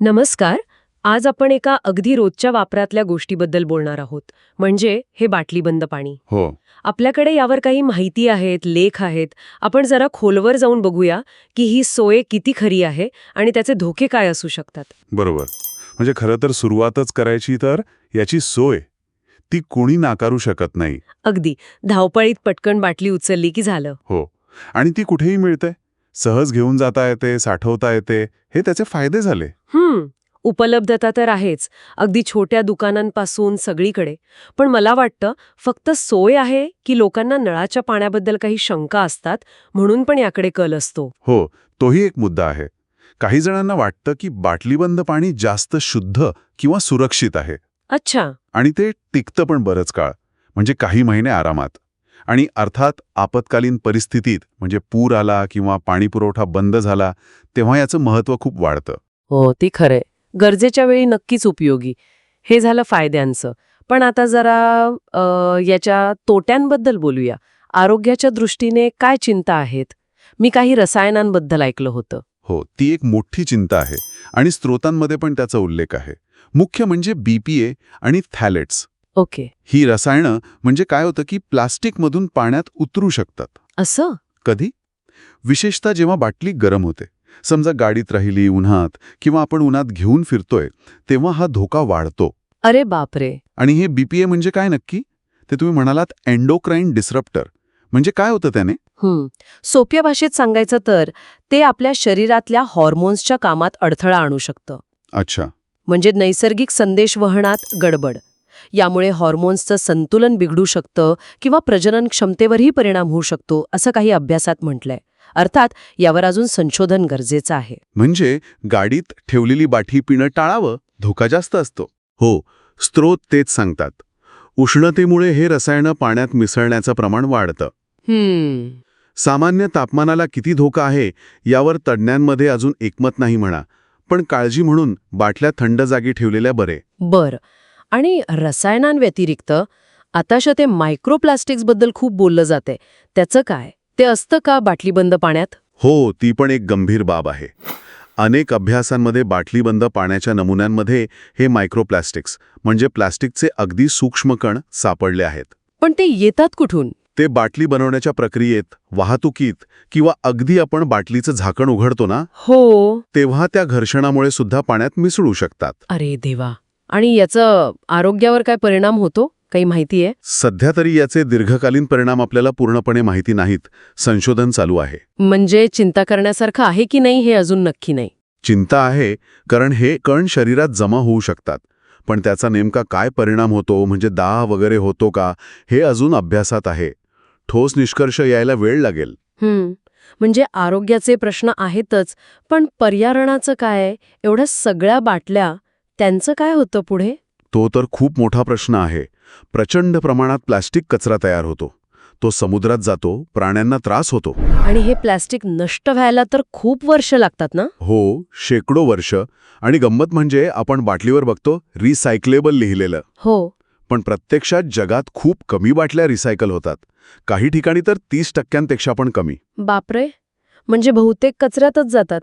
नमस्कार आज आपण एका अगदी रोजच्या वापरातल्या गोष्टीबद्दल बोलणार आहोत म्हणजे हे बाटलीबंद पाणी. हो. आपल्याकडे यावर काही माहिती आहेत लेख आहेत आपण जरा खोलवर जाऊन बघूया की ही सोय किती खरी आहे आणि त्याचे धोके काय असू शकतात. बरोबर. म्हणजे खरं तर सुरुवातच करायची तर याची सोय ती कोणी नाकारू शकत नाही. अगदी. धावपळीत पटकन बाटली उचलली की झालं. हो. आणि ती कुठेही मिळते. सहज घेऊन जाता येते साठवता येते हे त्याचे फायदे झाले. हम्म उपलब्धता तर आहेच अगदी छोट्या दुकानांपासून सगळीकडे. पण मला वाटतं फक्त सोय आहे की लोकांना नळाच्या पाण्याबद्दल काही शंका असतात म्हणून पण याकडे कल असतो. हो तोही एक मुद्दा आहे. काही जणांना वाटतं की बाटलीबंद पाणी जास्त शुद्ध किंवा सुरक्षित आहे. अच्छा. आणि ते टिकतं पण बरंच काळ म्हणजे काही महिने आरामात. आणि अर्थात आपत्कालीन परिस्थितीत म्हणजे पूर आला किंवा पाणीपुरवठा बंद झाला तेव्हा याचं महत्त्व खूप वाढतं. हो ती खरंय. गरजेच्या वेळी नक्कीच उपयोगी. हे झालं फायद्यांचं. पण आता जरा याच्या तोट्यांबद्दल बोलूया. आरोग्याच्या दृष्टीने काय चिंता आहेत? मी काही रसायनांबद्दल ऐकलं होतं. हो ती एक मोठी चिंता आहे आणि स्रोतांमध्ये पण त्याचा उल्लेख आहे. मुख्य म्हणजे बीपीए आणि थॅलेट्स ओके. ही रसायनं म्हणजे काय होतं की प्लास्टिकमधून पाण्यात उतरू शकतात. असं? कधी? विशेषतः जेव्हा बाटली गरम होते. समजा गाडीत राहिली उन्हात किंवा आपण उन्हात घेऊन फिरतोय तेव्हा हा धोका वाढतो. अरे बापरे! आणि हे बीपीए म्हणजे काय नक्की? ते तुम्ही म्हणालात एन्डोक्राईन डिस्रप्टर म्हणजे काय होतं त्याने. सोप्या भाषेत सांगायचं तर ते आपल्या शरीरातल्या हॉर्मोन्सच्या कामात अडथळा आणू शकतं. अच्छा. म्हणजे नैसर्गिक संदेशवहनात गडबड. यामुळे हॉर्मोन्सचं संतुलन बिघडू शकतं किंवा प्रजनन क्षमतेवरही परिणाम होऊ शकतो असं काही अभ्यासात म्हटलंय. अर्थात यावर अजून संशोधन गरजेचं आहे. म्हणजे गाडीत ठेवलेली बाठी पिणं टाळावं धोका जास्त असतो. हो स्त्रोत तेच सांगतात. उष्णतेमुळे हे रसायनं पाण्यात मिसळण्याचं प्रमाण वाढतं. सामान्य तापमानाला किती धोका आहे यावर तज्ज्ञांमध्ये अजून एकमत नाही म्हणा पण काळजी म्हणून बाटल्या थंड जागी ठेवलेल्या बरे. बर. आणि रसायनांव्यतिरिक्त आताशा ते मायक्रोप्लास्टिक्सबद्दल खूप बोललं जाते त्याचं काय? ते असतं का बाटलीबंद पाण्यात? हो ती पण एक गंभीर बाब आहे. अनेक अभ्यासांमध्ये बाटलीबंद पाण्याच्या नमुन्यांमध्ये हे मायक्रोप्लास्टिक्स म्हणजे प्लास्टिकचे अगदी सूक्ष्म कण सापडले आहेत. पण ते येतात कुठून? ते बाटली बनवण्याच्या प्रक्रियेत वाहतुकीत किंवा अगदी आपण बाटलीचं झाकण उघडतो ना? हो. तेव्हा त्या घर्षणामुळे सुद्धा पाण्यात मिसळू शकतात. अरे देवा. आणि याचं आरोग्यावर काय परिणाम होतो? काही माहिती आहे? सध्या तरी याचे दीर्घकालीन परिणाम आपल्याला पूर्णपणे माहिती नाहीत. संशोधन चालू आहे. म्हणजे चिंता करण्यासारखं आहे की नाही हे अजून नक्की नाही? चिंता आहे कारण हे कण शरीरात जमा होऊ शकतात. पण त्याचा नेमका काय परिणाम होतो म्हणजे दाह वगैरे होतो का हे अजून अभ्यासात आहे. ठोस निष्कर्ष यायला वेळ लागेल. म्हणजे आरोग्याचे प्रश्न आहेतच पण पर्यावरणाचं काय? एवढ्या सगळ्या बाटल्या त्यांचं काय होतं पुढे? तो तर खूप मोठा प्रश्न आहे. प्रचंड प्रमाणात प्लास्टिक कचरा तयार होतो. तो समुद्रात जातो प्राण्यांना त्रास होतो. आणि हे प्लॅस्टिक नष्ट व्हायला तर खूप वर्ष लागतात ना? हो शेकडो वर्ष. आणि गंमत म्हणजे आपण बाटलीवर बघतो रिसायकलेबल लिहिलेलं. हो. पण प्रत्यक्षात जगात खूप कमी बाटल्या रिसायकल होतात. काही ठिकाणी तर तीस टक्क्यांपेक्षा पण कमी. बापरे! म्हणजे बहुतेक कचऱ्यातच जातात.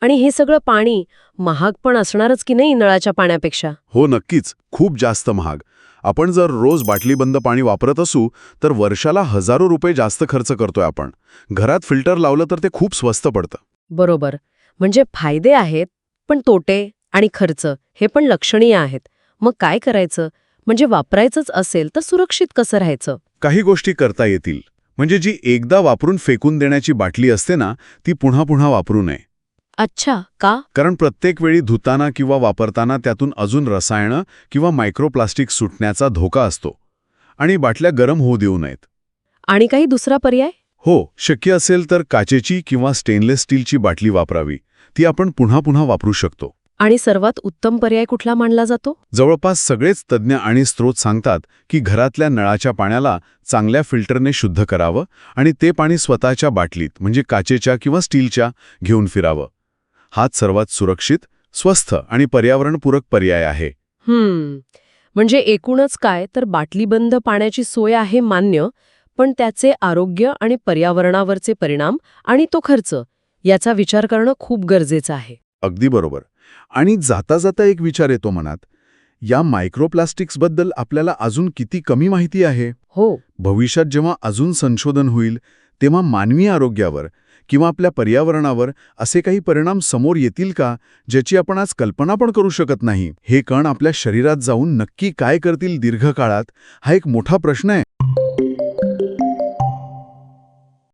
आणि हे सगळं पाणी महाग पण असणारच की नाही नळाच्या पाण्यापेक्षा? हो नक्कीच. खूप जास्त महाग. आपण जर रोज बाटलीबंद पाणी वापरत असू तर वर्षाला हजारो रुपये जास्त खर्च करतोय आपण. घरात फिल्टर लावलं तर ते खूप स्वस्त पडतं. बरोबर. म्हणजे फायदे आहेत पण तोटे आणि खर्च हे पण लक्षणीय आहेत. मग काय करायचं? म्हणजे वापरायचंच असेल तर सुरक्षित कसं राहायचं? काही गोष्टी करता येतील. म्हणजे जी एकदा वापरून फेकून देण्याची बाटली असते ना ती पुन्हा पुन्हा वापरू नये. अच्छा का? कारण प्रत्येक वेळी धुताना किंवा वापरताना त्यातून अजून रसायनं किंवा मायक्रोप्लास्टिक सुटण्याचा धोका असतो. आणि बाटल्या गरम होऊ देऊ नयेत. आणि काही दुसरा पर्याय? हो शक्य असेल तर काचेची किंवा स्टेनलेस स्टीलची बाटली वापरावी. ती आपण पुन्हा पुन्हा वापरू शकतो. आणि सर्वात उत्तम पर्याय कुठला मानला जातो? जवळपास सगळेच तज्ज्ञ आणि स्रोत सांगतात की घरातल्या नळाच्या पाण्याला चांगल्या फिल्टरने शुद्ध करावं आणि ते पाणी स्वतःच्या बाटलीत म्हणजे काचेच्या किंवा स्टीलच्या घेऊन फिरावं. हाच सर्वात सुरक्षित स्वस्थ आणि पर्यावरणपूरक पर्याय आहे. हम्म. म्हणजे एकूणच काय तर बाटलीबंद पाण्याची सोय आहे मान्य पण त्याचे आरोग्य आणि पर्यावरणावरचे परिणाम आणि तो खर्च याचा विचार करणं खूप गरजेचं आहे. अगदी बरोबर. आणि जाता जाता एक विचार येतो मनात या मायक्रोप्लास्टिक्सबद्दल आपल्याला अजून किती कमी माहिती आहे? हो. भविष्यात जेव्हा अजून संशोधन होईल तेव्हा मानवी आरोग्यावर किंवा आपल्या पर्यावरणावर असे काही परिणाम समोर येतील का ज्याची आपण आज कल्पना पण करू शकत नाही? हे कण आपल्या शरीरात जाऊन नक्की काय करतील दीर्घकाळात? हा एक मोठा प्रश्न आहे.